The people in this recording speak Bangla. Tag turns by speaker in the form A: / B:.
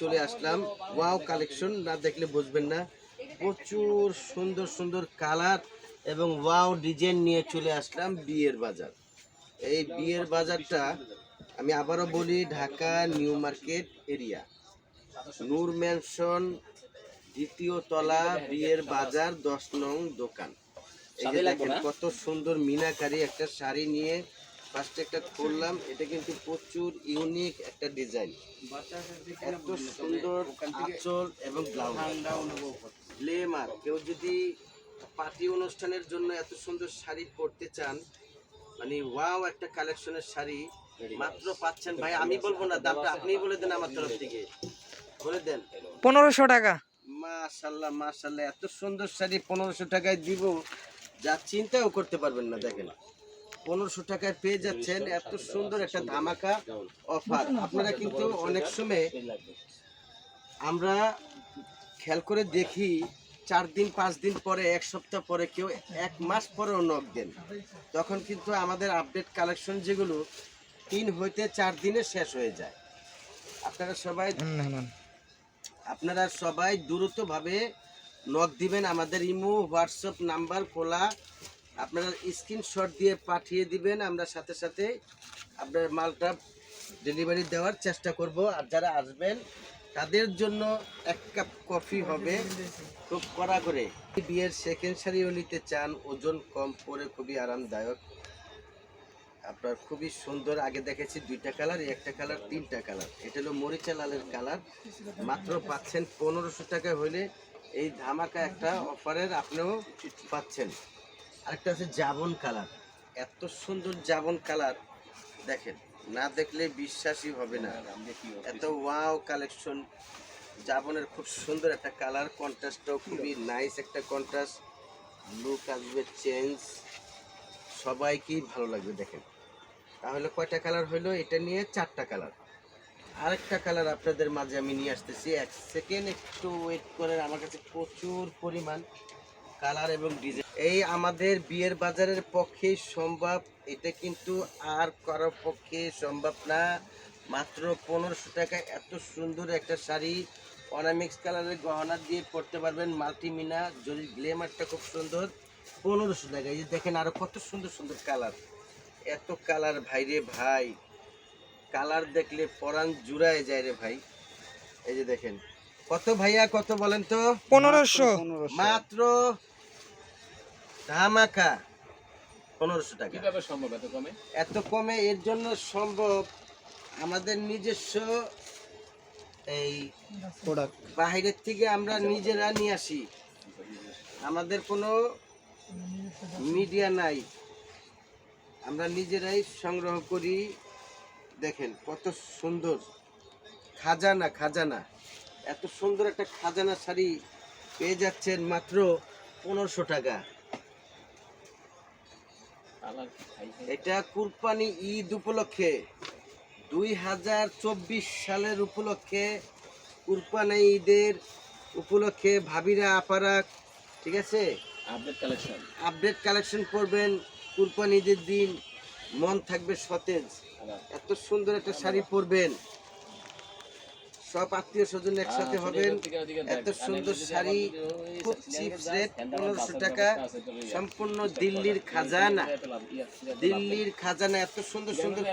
A: চলে আসলাম। ওয়াও কালেকশন না দেখলে বুঝবেন না। প্রচুর সুন্দর সুন্দর কালার এবং ওয়াও ডিজাইন নিয়ে চলে আসলাম বিয়ের বাজার। এই বিয়ের বাজারটা আমি আবারও বলি Dhaka new market area. Noor mansion দ্বিতীয় তলা বিয়ের বাজার দশ নং দোকান। কত সুন্দর মিনাকারি একটা শাড়ি নিয়ে ফার্স্টে একটা খুললাম এটা কিন্তু প্রচুর ইউনিক একটা ডিজাইন এত সুন্দর আঁচল এবং ব্লাউজ গ্লেমার কেউ যদি পার্টি অনুষ্ঠানের জন্য এত সুন্দর শাড়ি পরতে চান মানে ওয়াও একটা কালেকশনের শাড়ি মাত্র পাচ্ছেন। ভাই আমি বলব না দামটা আপনিই বলে দেন আমার তরফ থেকে। বলে দেন।
B: পনেরোশো টাকা।
A: মাশাল্লাহ মাশাল্লাহ এত সুন্দর শাড়ি পনেরোশো টাকায় দিব যা চিন্তাও করতে পারবেন না দেখেন। পনেরোশো টাকায় পেয়ে যাচ্ছেন। এত সুন্দর একটা ধামাকা অফার। আপনারা কিন্তু অনেক সময় আমরা খেয়াল করে দেখি চার দিন পাঁচ দিন পরে এক সপ্তাহ পরে কেউ এক মাস পরেও নখ দেন। তখন কিন্তু আমাদের আপডেট কালেকশন যেগুলো তিন হইতে চার দিনে শেষ হয়ে যায়। আপনারা সবাই আপনারা সবাই দ্রুতভাবে নক দিবেন। আমাদের ইমো হোয়াটসঅ্যাপ নাম্বার খোলা। আপনারা স্ক্রিনশট দিয়ে পাঠিয়ে দিবেন, আমরা সাথে সাথে আপনার মালটা ডেলিভারি দেওয়ার চেষ্টা করব। আর যারা আসবেন, তাদের জন্য এক কাপ কফি হবে। খুব কড়া করে। বিয়ের সেকেন্ড শাড়িও নিতে চান, ওজন কম, পরে খুবই আরামদায়ক। আপনার খুবই সুন্দর, আগে দেখেছি দুইটা কালার একটা কালার তিনটা কালার এটা হলো মরিচা লালের কালার মাত্র পাচ্ছেন পনেরোশো টাকা হলে এই ধামাকা একটা অফারের আপনিও পাচ্ছেন। আরেকটা হচ্ছে জাবন কালার। এত সুন্দর জাবন কালার দেখেন না দেখলে বিশ্বাসই হবে না। এত ওয়াও কালেকশন জাবনের খুব সুন্দর একটা কালার কন্ট্রাস্টটাও খুবই নাইস একটা কন্ট্রাস্ট। লুক আসবে চেঞ্জ সবাইকেই ভালো লাগবে দেখেন। তাহলে কয়টা কালার হলো এটা নিয়ে চারটা কালার। আরেকটা কালার আপনাদের মাঝে আমি নিয়ে আসতেছি। এক সেকেন্ড একটু ওয়েট করে আমার কাছে প্রচুর পরিমাণ কালার এবং ডিজাইন। এই আমাদের বিয়ের বাজারের পক্ষে সম্ভব এটা কিন্তু আর কারোর পক্ষে সম্ভব না। মাত্র পনেরোশো টাকায় এত সুন্দর একটা শাড়ি। অনামিক্স কালারের গহনা দিয়ে পরতে পারবেন মাল্টিমিনা জরি গ্লেমারটা খুব সুন্দর। পনেরোশো টাকা এই দেখেন আরও কত সুন্দর সুন্দর কালার। এত কালার ভাই রে ভাই। কালার দেখলে পরাণ জুড়ায় যায় রে ভাই। এই যে দেখেন কত ভাইয়া কত বলেন তো?
B: পনেরোশো।
A: মাত্র ধামাকা। পনেরোশো টাকা।
C: কীভাবে সম্ভব এত কমে?
A: এত কমে এর জন্য সম্ভব আমাদের নিজস্ব এই
B: প্রোডাক্ট
A: বাহিরের থেকে আমরা নিজেরা নিয়ে আসি। আমাদের কোনো মিডিয়া নাই। আমরা নিজেরাই সংগ্রহ করি। দেখেন কত সুন্দর। খাজানা খাজানা। এত সুন্দর একটা খাজানা শাড়ি পেয়ে যাচ্ছেন মাত্র পনেরোশো টাকা। এটা কুরবানি ঈদ উপলক্ষে দুই হাজার চব্বিশ সালের উপলক্ষে কুরবানি ঈদের উপলক্ষে ভাবিরা আপারা ঠিক আছে?
C: আপডেট কালেকশন
A: আপডেট কালেকশন করবেন কুরবানি ঈদের দিন মন থাকবে সতেজ। এত সুন্দর একটা শাড়ি পরবেন। সব আত্মীয় স্বজন একসাথে হবেন। এত সুন্দর শাড়ি খুব চিপ রেট পনেরোশো টাকা সম্পূর্ণ দিল্লির খাজানা। দিল্লির খাজানা এত সুন্দর সুন্দর